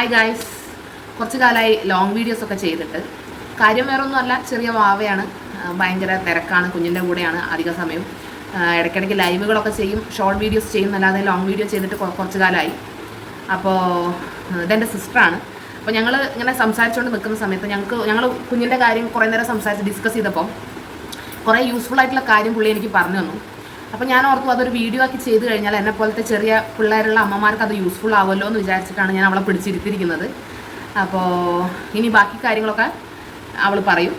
Hi guys കുറച്ച് കാലമായി long videos ഒക്കെ ചെയ്തിട്ട്. കാര്യം വേറെ ഒന്നുമല്ല ചെറിയ വാവയാണ്. ഭയങ്കര തിരക്കാണ് കുഞ്ഞിന്റെ കൂടെയാണ് അധിക സമയം. ഇടയ്ക്കിടയ്ക്ക് ലൈവുകളൊക്കെ ചെയ്യും ഷോർട്ട് വീഡിയോസ് ചെയ്യും അല്ലാതെ ലോങ് വീഡിയോ ചെയ്തിട്ട് കുറച്ച് കാലമായി അപ്പോൾ ഇതെന്റെ സിസ്റ്ററാണ് അപ്പോൾ ഞങ്ങൾ ഇങ്ങനെ സംസാരിച്ചുകൊണ്ട് നിൽക്കുന്ന സമയത്ത് ഞങ്ങൾക്ക് ഞങ്ങൾ കുഞ്ഞിന്റെ കാര്യം കുറേ നേരം സംസാരിച്ച് ഡിസ്കസ് ചെയ്തപ്പോൾ കുറേ യൂസ്ഫുൾ ആയിട്ടുള്ള കാര്യം പുള്ളി എനിക്ക് പറഞ്ഞു തന്നു. അപ്പോൾ ഞാൻ ഓർത്തു അതൊരു വീഡിയോ ആക്കി ചെയ്ത് കഴിഞ്ഞാൽ എന്നെ പോലത്തെ ചെറിയ പിള്ളേരുള്ള അമ്മമാർക്ക് അത് യൂസ്ഫുൾ ആവുമല്ലോ എന്ന് വിചാരിച്ചിട്ടാണ് ഞാൻ അവളെ പിടിച്ചിരുത്തിയിരിക്കുന്നത് അപ്പോൾ ഇനി ബാക്കി കാര്യങ്ങളൊക്കെ അവൾ പറയും.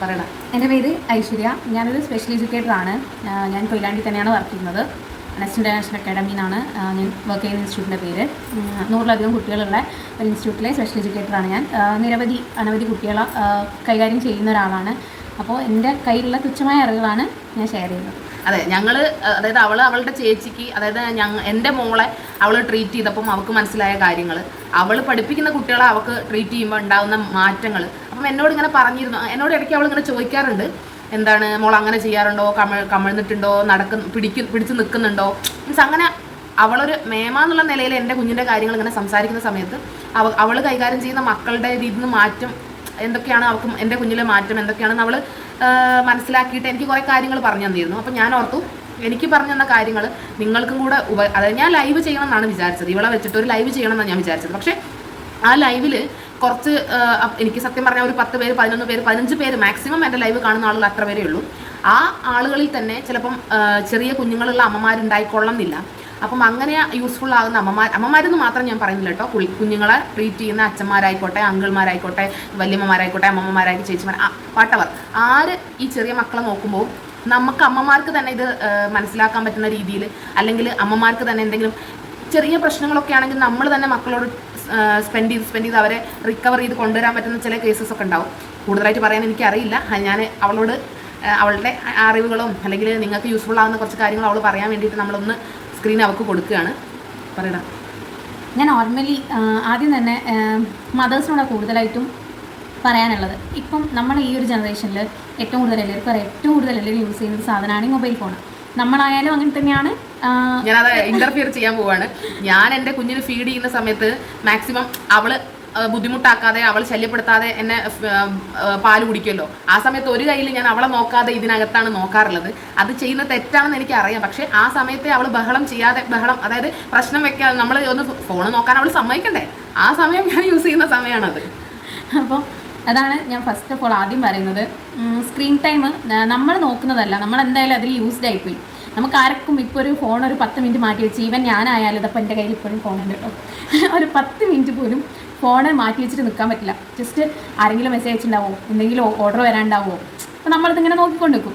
പറയടാ. എന്റെ പേര് ഐശ്വര്യ. ഞാനൊരു സ്പെഷ്യൽ എഡ്യൂക്കേറ്ററാണ് ഞാൻ കൊയിലാണ്ടി തന്നെയാണ് വർക്ക് ചെയ്യുന്നത്. നെക്സ്റ്റ് ഇന്റർനാഷണൽ അക്കാഡമി എന്നാണ് ഞാൻ വർക്ക് ചെയ്യുന്ന ഇൻസ്റ്റിറ്റ്യൂട്ടിന്റെ പേര്. നൂറിലധികം കുട്ടികളുള്ള ഒരു ഇൻസ്റ്റിറ്റ്യൂട്ടിലെ സ്പെഷ്യൽ എഡ്യൂക്കേറ്ററാണ് ഞാൻ. നിരവധി അനവധി കുട്ടികളെ കൈകാര്യം ചെയ്യുന്ന ഒരാളാണ്. അപ്പോൾ എന്റെ കയ്യിലുള്ള തുച്ഛമായ അറിവുകളാണ് ഞാൻ ഷെയർ ചെയ്യുന്നത്. അതെ ഞങ്ങൾ അതായത് അവൾ അവളുടെ ചേച്ചിക്ക് അതായത് ഞങ്ങൾ എന്റെ മോളെ അവൾ ട്രീറ്റ് ചെയ്തപ്പം അവൾക്ക് മനസ്സിലായ കാര്യങ്ങൾ അവൾ പഠിപ്പിക്കുന്ന കുട്ടികളെ അവൾക്ക് ട്രീറ്റ് ചെയ്യുമ്പോൾ ഉണ്ടാകുന്ന മാറ്റങ്ങൾ അപ്പം എന്നോട് ഇങ്ങനെ പറഞ്ഞിരുന്നു. എന്നോട് ഇടയ്ക്ക് അവൾ ഇങ്ങനെ ചോദിക്കാറുണ്ട്. എന്താണ് മോൾ അങ്ങനെ ചെയ്യാറുണ്ടോ? കമ കമിഴ്ന്നിട്ടുണ്ടോ? നടക്കു പിടിക്ക് പിടിച്ച് നിൽക്കുന്നുണ്ടോ? മീൻസ് അങ്ങനെ അവളൊരു മേമ എന്നുള്ള നിലയിൽ എന്റെ കുഞ്ഞിന്റെ കാര്യങ്ങൾ ഇങ്ങനെ സംസാരിക്കുന്ന സമയത്ത് അവ അവൾ കൈകാര്യം ചെയ്യുന്ന മക്കളുടെ രീതിയിൽ നിന്ന് മാറ്റം എന്തൊക്കെയാണ് അവൾക്ക് എന്റെ കുഞ്ഞിലെ മാറ്റം എന്തൊക്കെയാണെന്ന് അവൾ മനസ്സിലാക്കിയിട്ട് എനിക്ക് കുറേ കാര്യങ്ങൾ പറഞ്ഞു തന്നിരുന്നു. അപ്പം ഞാൻ ഓർത്തു എനിക്ക് പറഞ്ഞു തന്ന കാര്യങ്ങൾ നിങ്ങൾക്കും കൂടെ ഉപ അതായത് ഞാൻ ലൈവ് ചെയ്യണം എന്നാണ് വിചാരിച്ചത്. ഇവളെ വെച്ചിട്ട് ഒരു ലൈവ് ചെയ്യണം എന്നാണ് ഞാൻ വിചാരിച്ചത്. പക്ഷേ ആ ലൈവിൽ കുറച്ച് എനിക്ക് സത്യം പറഞ്ഞാൽ ഒരു പത്ത് പേര് പതിനൊന്ന് പേര് പതിനഞ്ച് പേര് മാക്സിമം എന്റെ ലൈവ് കാണുന്ന ആളുകൾ അത്ര പേരേ ഉള്ളൂ. ആ ആളുകളിൽ തന്നെ ചിലപ്പം ചെറിയ കുഞ്ഞുങ്ങളുള്ള അമ്മമാരുണ്ടായിക്കൊള്ളുന്നില്ല അപ്പം അങ്ങനെ യൂസ്ഫുൾ ആകുന്ന അമ്മമാർ അമ്മമാരെന്ന് മാത്രം ഞാൻ പറയുന്നില്ല കേട്ടോ. കുഞ്ഞുങ്ങളെ ട്രീറ്റ് ചെയ്യുന്ന അച്ഛന്മാരായിക്കോട്ടെ അങ്കിൾമാരായിക്കോട്ടെ വല്യമ്മമാരായിക്കോട്ടെ അമ്മമാരായിട്ട് ചേച്ചിമാർ വാട്ടവർ ആര് ഈ ചെറിയ മക്കളെ നോക്കുമ്പോൾ നമുക്ക് അമ്മമാർക്ക് തന്നെ ഇത് മനസ്സിലാക്കാൻ പറ്റുന്ന രീതിയിൽ അല്ലെങ്കിൽ അമ്മമാർക്ക് തന്നെ എന്തെങ്കിലും ചെറിയ പ്രശ്നങ്ങളൊക്കെ ആണെങ്കിൽ നമ്മൾ തന്നെ മക്കളോട് സ്പെൻഡ് ചെയ്ത് സ്പെൻഡ് ചെയ്ത് അവരെ റിക്കവർ ചെയ്ത് കൊണ്ടുവരാൻ പറ്റുന്ന ചില കേസസ് ഒക്കെ ഉണ്ടാവും. കൂടുതലായിട്ട് പറയാൻ എനിക്കറിയില്ല. ഞാൻ അവളോട് അവളുടെ അറിവുകളും അല്ലെങ്കിൽ നിങ്ങൾക്ക് യൂസ്ഫുൾ ആകുന്ന കുറച്ച് കാര്യങ്ങൾ അവൾ പറയാൻ വേണ്ടിയിട്ട് നമ്മളൊന്ന് സ്ക്രീൻ അവൾക്ക് കൊടുക്കുകയാണ്. പറയടാ. ഞാൻ നോർമലി ആദ്യം തന്നെ മദേഴ്സിനോട് കൂടുതലായിട്ടും പറയാനുള്ളത്. ഇപ്പം നമ്മൾ ഈ ഒരു ജനറേഷനിൽ ഏറ്റവും കൂടുതൽ എല്ലാവർക്കും പറയാം ഏറ്റവും കൂടുതൽ എല്ലാവരും യൂസ് ചെയ്യുന്ന സാധനമാണ് ഈ മൊബൈൽ ഫോൺ നമ്മളായാലും അങ്ങനെ തന്നെയാണ് ഞാനത് ഇന്റർഫിയർ ചെയ്യാൻ പോവാണ്. ഞാൻ എന്റെ കുഞ്ഞിന് ഫീഡ് ചെയ്യുന്ന സമയത്ത് മാക്സിമം അവൾ ബുദ്ധിമുട്ടാക്കാതെ അവൾ ശല്യപ്പെടുത്താതെ എന്നെ പാൽ കുടിക്കുമല്ലോ. ആ സമയത്ത് ഒരു കയ്യിൽ ഞാൻ അവളെ നോക്കാതെ ഇതിനകത്താണ് നോക്കാറുള്ളത്. അത് ചെയ്യുന്ന തെറ്റാണെന്ന് എനിക്ക് അറിയാം പക്ഷേ ആ സമയത്തെ അവൾ ബഹളം ചെയ്യാതെ ബഹളം അതായത് പ്രശ്നം വെക്കാതെ നമ്മൾ ഒന്ന് ഫോൺ നോക്കാൻ അവൾ സമ്മതിക്കണ്ടേ? ആ സമയം ഞാൻ യൂസ് ചെയ്യുന്ന സമയമാണത് അപ്പോൾ അതാണ് ഞാൻ ഫസ്റ്റ് ഓഫ് ഓൾ ആദ്യം പറയുന്നത്. സ്ക്രീൻ ടൈം നമ്മൾ നോക്കുന്നതല്ല. നമ്മൾ എന്തായാലും അതിൽ യൂസ്ഡ് ആയിപ്പോയി. നമുക്ക് ആർക്കും ഇപ്പോൾ ഒരു ഫോൺ ഒരു പത്ത് മിനിറ്റ് മാറ്റി വെച്ച് ഈവൻ ഞാനായാലും ഇതപ്പോൾ എന്റെ കയ്യിൽ ഇപ്പോഴും ഫോൺ ഉണ്ട് കേട്ടോ ഒരു പത്ത് മിനിറ്റ് പോലും ഫോൺ മാറ്റി വെച്ചിട്ട് നിൽക്കാൻ പറ്റില്ല. ജസ്റ്റ് ആരെങ്കിലും മെസ്സേജ് അയച്ചിട്ടുണ്ടാവോ? എന്തെങ്കിലും ഓർഡർ വരാണ്ടാവോ അപ്പോൾ നമ്മളിതിങ്ങനെ നോക്കിക്കൊണ്ട് നിൽക്കും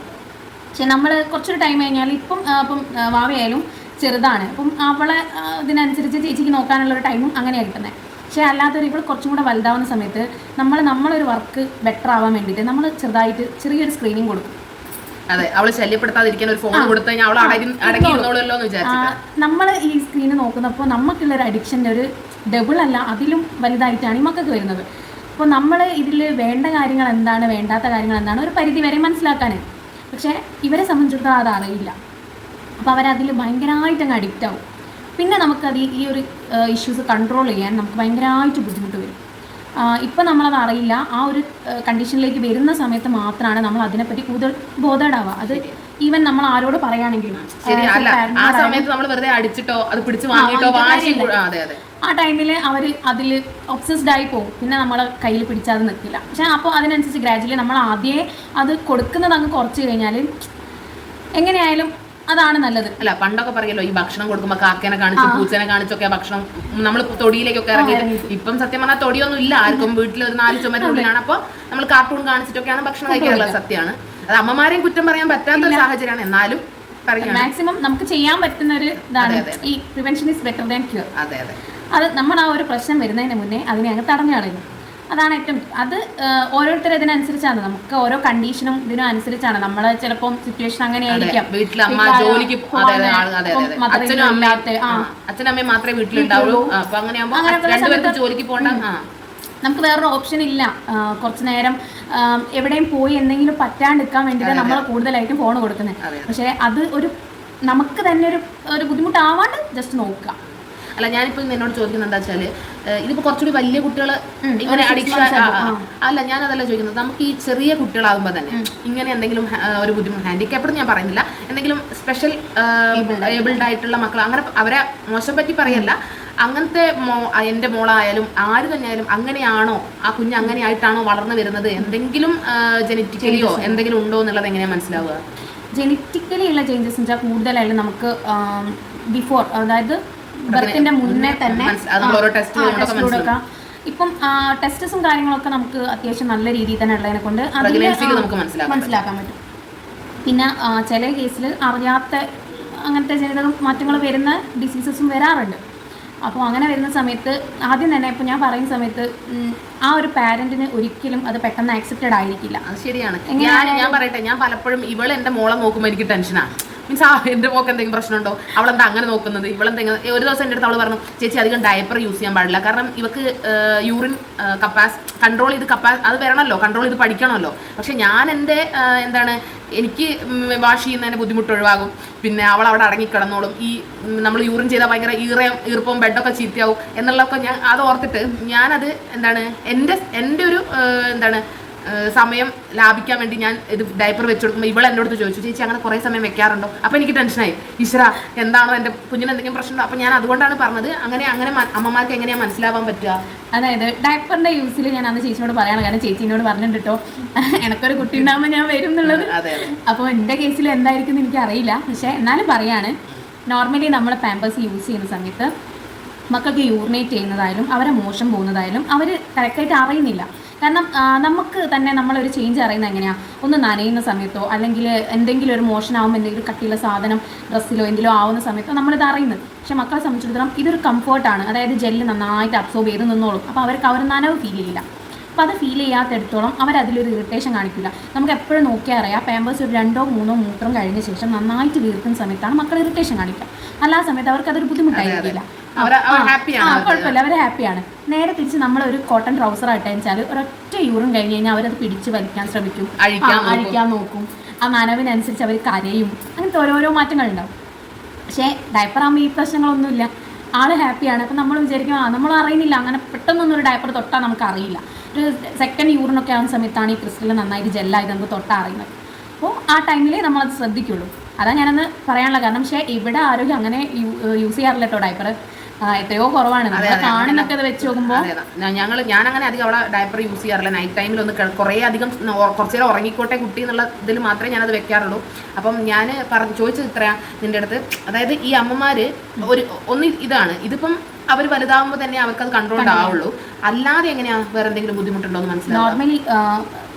പക്ഷെ നമ്മൾ കുറച്ചൊരു ടൈം കഴിഞ്ഞാൽ ഇപ്പം ഇപ്പം വാവയായാലും ചെറുതാണ്. അപ്പം അവളെ ഇതിനനുസരിച്ച് ചേച്ചിക്ക് നോക്കാനുള്ള ഒരു ടൈമും അങ്ങനെയാണ് കിട്ടുന്നത് പക്ഷേ അല്ലാത്തൊരു ഇവൾ കുറച്ചും കൂടെ വലുതാവുന്ന സമയത്ത് നമ്മൾ നമ്മളൊരു വർക്ക് ബെറ്റർ ആവാൻ വേണ്ടിയിട്ട് നമ്മൾ ചെറുതായിട്ട് ചെറിയൊരു സ്ക്രീനിങ് കൊടുക്കും. അതെ അവൾ ശല്യപ്പെടുത്താതിരിക്കാൻ ഒരു ഫോൺ കൊടുത്തു കഴിഞ്ഞാൽ അവൾ അടങ്ങി എന്ന് നമ്മൾ ഈ സ്ക്രീന് നോക്കുന്നപ്പോൾ നമുക്കുള്ളൊരു അഡിക്ഷന്റെ ഒരു ഡബിൾ അല്ല അതിലും വലുതായിട്ടാണ് ഈ മക്കൾക്ക് വരുന്നത്. അപ്പോൾ നമ്മൾ ഇതിൽ വേണ്ട കാര്യങ്ങൾ എന്താണ് വേണ്ടാത്ത കാര്യങ്ങൾ എന്താണ് ഒരു പരിധി വരെ മനസ്സിലാക്കാൻ പക്ഷേ ഇവരെ സംബന്ധിച്ചിടത്തോളം അത് അറിയില്ല. അപ്പോൾ അവരതിൽ ഭയങ്കരമായിട്ട് അങ്ങ് അഡിക്റ്റ് ആവും. പിന്നെ നമുക്കത് ഈ- ഒരു ഇഷ്യൂസ് കൺട്രോൾ ചെയ്യാൻ നമുക്ക് ഭയങ്കരമായിട്ട് ബുദ്ധിമുട്ട് വരും. ഇപ്പം നമ്മളത് അറിയില്ല. ആ ഒരു കണ്ടീഷനിലേക്ക് വരുന്ന സമയത്ത് മാത്രമാണ് നമ്മൾ അതിനെപ്പറ്റി കൂടുതൽ ബോധേഡാവുക അത് ഈവൻ നമ്മൾ ആരോട് പറയുകയാണെങ്കിലും ശരി ആ, അല്ല ആ സമയത്ത് നമ്മൾ വെറുതെ അടിച്ചിട്ടോ അത് പിടിച്ചു വാങ്ങിയിട്ടോ വാശി അതെ അതെ. ആ ടൈമിൽ അവർ അതിൽ ഒബ്സസ്ഡ് ആയി പോകും. പിന്നെ നമ്മളെ കയ്യിൽ പിടിച്ചാൽ അത് നിൽക്കില്ല പക്ഷെ അപ്പോൾ അതിനനുസരിച്ച് ഗ്രാജുവലി നമ്മൾ ആദ്യമേ അത് കൊടുക്കുന്നത് അങ്ങ് കുറച്ച് കഴിഞ്ഞാൽ എങ്ങനെയായാലും അതാണ് നല്ലത്. അല്ല പണ്ടൊക്കെ പറയല്ലോ ഈ ഭക്ഷണം കൊടുക്കുമ്പോ കാക്കേനെ കാണിച്ച് പൂച്ചനെ കാണിച്ചൊക്കെ ഭക്ഷണം നമ്മൾ തൊടിയിലേക്കൊക്കെ ഇറങ്ങി. ഇപ്പം സത്യം പറഞ്ഞാൽ തൊടിയൊന്നും ഇല്ല. ആർക്കും വീട്ടിൽ ഒരു നാല് ചുമരുള്ളിലാണ് അപ്പോൾ നമ്മൾ കാർട്ടൂൺ കാണിച്ചിട്ടൊക്കെയാണ് ഭക്ഷണം കഴിക്കാറുള്ളത്. സത്യമാണ് അത് അമ്മമാരെയും കുറ്റം പറയാൻ പറ്റാത്ത ഒരു സാഹചര്യമാണ്. എന്നാലും മാക്സിമം നമുക്ക് ചെയ്യാൻ പറ്റുന്ന ഒരു ഇതാണ് ഈ prevention is better than cure അതെ അതെ. അത് നമ്മൾ ആ ഒരു പ്രശ്നം വരുന്നതിന് മുന്നേ അതിനെ അങ്ങ് തടഞ്ഞു കളയുന്നു. അതാണ് ഏറ്റവും അത് ഓരോരുത്തരും ഇതിനനുസരിച്ചാണ്. നമുക്ക് ഓരോ കണ്ടീഷനും ഇതിനും അനുസരിച്ചാണ്. നമ്മൾ ചിലപ്പോൾ സിറ്റുവേഷൻ അങ്ങനെ ആയിരിക്കാം വീട്ടിൽ അമ്മ ജോലിക്ക് അച്ഛനും അമ്മയും മാത്രമേ വീട്ടിലുണ്ടാവുള്ളൂ. അപ്പൊ അങ്ങനെയാകുമ്പോൾ രണ്ടുപേർക്ക് ജോലിക്ക് പോകണ്ട. നമുക്ക് വേറൊരു ഓപ്ഷൻ ഇല്ല. കുറച്ചു നേരം എവിടെയും പോയി എന്തെങ്കിലും പറ്റാണ്ടിരിക്കാൻ വേണ്ടിയിട്ട് നമ്മൾ കൂടുതലായിട്ടും ഫോൺ കൊടുക്കുന്നത്. പക്ഷേ അത് ഒരു നമുക്ക് തന്നെ ഒരു ഒരു ബുദ്ധിമുട്ടാവാണ്ട് ജസ്റ്റ് നോക്കുക. അല്ല ഞാനിപ്പോ നിന്നോട് ചോദിക്കുന്നത് എന്താ വെച്ചാൽ ഏഹ് ഇതിപ്പോ കുറച്ചുകൂടി വലിയ കുട്ടികൾ ഇങ്ങനെ അഡിക്ഷൻ അല്ല ഞാൻ അതല്ല ചോദിക്കുന്നത്. നമുക്ക് ഈ ചെറിയ കുട്ടികളാകുമ്പോൾ തന്നെ ഇങ്ങനെ എന്തെങ്കിലും ഒരു ബുദ്ധിമുട്ട് ഹാൻഡിക്കാപ്ഡ് ഞാൻ പറയുന്നില്ല. എന്തെങ്കിലും സ്പെഷ്യൽ ഏബിൾഡ് ആയിട്ടുള്ള മക്കൾ അങ്ങനെ അവരെ മോശം പറ്റി പറയല്ല. അങ്ങനത്തെ മോ എന്റെ മോളായാലും ആര് തന്നെയായാലും അങ്ങനെയാണോ ആ കുഞ്ഞ് അങ്ങനെ ആയിട്ടാണോ വളർന്നു വരുന്നത്? എന്തെങ്കിലും ജനറ്റിക്കലിയോ എന്തെങ്കിലും ഉണ്ടോ എന്നുള്ളത് എങ്ങനെയാണ് മനസ്സിലാവുക? ജനറ്റിക്കലി ഉള്ള ചേഞ്ചസ് വെച്ചാൽ കൂടുതലായാലും നമുക്ക് ബിഫോർ അതായത് ബർത്തിന്റെ മുന്നേ തന്നെ ഇപ്പം ടെസ്റ്റസും കാര്യങ്ങളൊക്കെ നമുക്ക് അത്യാവശ്യം നല്ല രീതിയിൽ തന്നെ ഉള്ളതിനെ കൊണ്ട് മനസ്സിലാക്കാൻ പറ്റും. പിന്നെ ചില കേസിൽ അറിയാത്ത അങ്ങനത്തെ ജനിതക മാറ്റങ്ങൾ വരുന്ന ഡിസീസസും വരാറുണ്ട്. അപ്പോൾ അങ്ങനെ വരുന്ന സമയത്ത് ആദ്യം തന്നെ ഇപ്പോൾ ഞാൻ പറയുന്ന സമയത്ത് ആ ഒരു പാരന്റിന് ഒരിക്കലും അത് പെട്ടെന്ന് ആക്സെപ്റ്റഡ് ആയിരിക്കില്ല. അത് ശരിയാണ്. ഞാൻ ഞാൻ പറയട്ടെ ഞാൻ പലപ്പോഴും ഇവൾ എന്റെ മോളെ നോക്കുമ്പോൾ എനിക്ക് ടെൻഷനാണ് മീൻസ് ആ എന്റെ മോക്ക് എന്തെങ്കിലും പ്രശ്നമുണ്ടോ? അവളെന്താ അങ്ങനെ നോക്കുന്നത്? ഇവളെന്തെങ്കിലും ഒരു ദിവസം എന്റെ അടുത്ത് അവൾ പറഞ്ഞു ചേച്ചി അധികം ഡയപ്പർ യൂസ് ചെയ്യാൻ പാടില്ല. കാരണം ഇവക്ക് യൂറിൻ കപ്പാസ് കൺട്രോൾ ചെയ്ത് കപ്പാ അത് വരണമല്ലോ. കൺട്രോൾ ചെയ്ത് പഠിക്കണമല്ലോ. പക്ഷെ ഞാൻ എന്റെ എന്താണ് എനിക്ക് വാഷ് ചെയ്യുന്നതിന് ബുദ്ധിമുട്ട് ഒഴിവാകും. പിന്നെ അവൾ അവിടെ അടങ്ങിക്കിടന്നോളും. ഈ നമ്മൾ യൂറിൻ ചെയ്താൽ ഭയങ്കര ഈറയും ഈർപ്പവും ബെഡൊക്കെ ചീത്തയാവും. എന്നുള്ളതൊക്കെ ഞാൻ അത് ഓർത്തിട്ട് ഞാനത് എന്താണ് എന്റെ എന്റെ ഒരു എന്താണ് സമയം ലാഭിക്കാൻ വേണ്ടി ഞാൻ ഇത് ഡയപ്പർ വെച്ച് കൊടുക്കുമ്പോൾ ഇവൾ എന്നോട് ചോദിച്ചു ചേച്ചി അങ്ങനെ കുറേ സമയം വെക്കാറുണ്ടോ? അപ്പോൾ എനിക്ക് ടെൻഷനായി ഈശ്വര എന്താണോ എന്റെ കുഞ്ഞിന് എന്തെങ്കിലും പ്രശ്നമുണ്ടോ? അപ്പോൾ ഞാൻ അതുകൊണ്ടാണ് പറഞ്ഞത് അങ്ങനെ അങ്ങനെ അമ്മമാർക്ക് എങ്ങനെയാണ് മനസ്സിലാവാൻ പറ്റുക? അതായത് ഡയപ്പറിന്റെ യൂസിൽ ഞാൻ അന്ന് ചേച്ചിയോട് പറയാണ് കാരണം ചേച്ചിനോട് പറഞ്ഞിട്ടോ കേട്ടോ എനക്കൊരു കുട്ടി ഉണ്ടാകുമ്പോൾ ഞാൻ വരും എന്നുള്ളത്. അപ്പോൾ എന്റെ കേസിൽ എന്തായിരിക്കും എന്ന് എനിക്കറിയില്ല. പക്ഷേ എന്നാലും പറയാണ് നോർമലി നമ്മൾ പാമ്പേഴ്സ് യൂസ് ചെയ്യുന്ന സമയത്ത് മക്കൾക്ക് യൂറിനേറ്റ് ചെയ്യുന്നതായാലും അവരെ മോശം പോകുന്നതായാലും അവർ കറക്റ്റായിട്ട് അറിയുന്നില്ല. കാരണം നമുക്ക് തന്നെ നമ്മളൊരു ചേഞ്ച് അറിയുന്നത് എങ്ങനെയാണ് ഒന്ന് നനയുന്ന സമയത്തോ അല്ലെങ്കിൽ എന്തെങ്കിലും ഒരു മോഷൻ ആവുമ്പോൾ എന്തെങ്കിലും കട്ടിയുള്ള സാധനം ഡ്രസ്സിലോ എന്തെങ്കിലും ആവുന്ന സമയത്തോ നമ്മളിത് അറിയുന്നത്. പക്ഷെ മക്കളെ സംബന്ധിച്ചിടത്തോളം ഇതൊരു കംഫർട്ടാണ് അതായത് ജെല്ല് നന്നായിട്ട് അബ്സോർബ് ചെയ്ത് നിന്നോളും. അപ്പോൾ അവർക്ക് അവർ നനവ് ഫീൽ ചെയ്യില്ല. അപ്പോൾ അത് ഫീൽ ചെയ്യാത്തടത്തോളം അവർ അതിലൊരു ഇറിറ്റേഷൻ കാണിക്കില്ല. നമുക്ക് എപ്പോഴും നോക്കിയാൽ അറിയാം പാമ്പേഴ്സ് ഒരു രണ്ടോ മൂന്നോ മൂത്രം കഴിഞ്ഞ ശേഷം നന്നായിട്ട് വീർക്കുന്ന സമയത്താണ് മക്കൾ ഇറിറ്റേഷൻ കാണിക്കുക. അല്ലാതെ സമയത്ത് അവർക്ക് അതൊരു ബുദ്ധിമുട്ടായിരിക്കില്ല. കുഴപ്പമില്ല അവർ ഹാപ്പിയാണ്. നേരെ തിരിച്ച് നമ്മൾ ഒരു കോട്ടൺ ട്രൗസർ ഇട്ടാൽ ഒരൊറ്റ യൂറും കഴിഞ്ഞ് കഴിഞ്ഞാൽ അവരത് പിടിച്ച് വലിക്കാൻ ശ്രമിക്കും. അഴിക്കാൻ നോക്കും. ആ നനവിനനുസരിച്ച് അവർ കരയും. അങ്ങനത്തെ ഓരോരോ മാറ്റങ്ങളുണ്ടാവും. പക്ഷേ ഡയപ്പർ ആകുമ്പോൾ ഈ പ്രശ്നങ്ങളൊന്നുമില്ല. ആൾ ഹാപ്പിയാണ്. അപ്പം നമ്മൾ വിചാരിക്കും ആ നമ്മൾ അറിയുന്നില്ല. അങ്ങനെ പെട്ടെന്നൊന്നും ഒരു ഡയപ്പർ തൊട്ടാൽ നമുക്ക് അറിയില്ല. ഒരു സെക്കൻഡ് യൂറിനൊക്കെ ആവുന്ന സമയത്താണ് ഈ ക്രിസ്റ്റൽ നന്നായിട്ട് ജെല്ലായിട്ട് നമുക്ക് തൊട്ടാൽ അറിയുന്നത്. അപ്പോൾ ആ ടൈമിൽ നമ്മളത് ശ്രദ്ധിക്കുള്ളൂ. അതാ ഞാനൊന്ന് പറയാനുള്ള കാരണം. പക്ഷേ ഇവിടെ ആരോഗ്യം അങ്ങനെ യൂസ് ചെയ്യാറില്ല കേട്ടോ ഡയപ്പർ എത്രയോ കുറവാണ്. കാണുന്നൊക്കെ അത് വെച്ച് നോക്കുമ്പോൾ ഞങ്ങൾ ഞാൻ അങ്ങനെ അധികം അവളെ ഡയപ്പർ യൂസ് ചെയ്യാറില്ല. നൈറ്റ് ടൈമിൽ ഒന്ന് കുറേ അധികം കുറച്ചു കുറച്ച് നേരം ഉറങ്ങിക്കോട്ടെ കുട്ടി എന്നുള്ള ഇതിൽ മാത്രമേ ഞാനത് വെക്കാറുള്ളൂ. അപ്പം ഞാൻ പറഞ്ഞു ചോദിച്ചത് ഇത്രയാ നിന്റെ അടുത്ത്. അതായത് ഈ അമ്മമാര് ഒരു ഒന്ന് ഇതാണ്. ഇതിപ്പം അവർ വലുതാവുമ്പോൾ തന്നെ അവർക്ക് അത് കൺട്രോൾ ആവുള്ളൂ അല്ലാതെ എങ്ങനെയാ വേറെ എന്തെങ്കിലും ബുദ്ധിമുട്ടുണ്ടോ എന്ന് മനസ്സിലാവും നോർമലി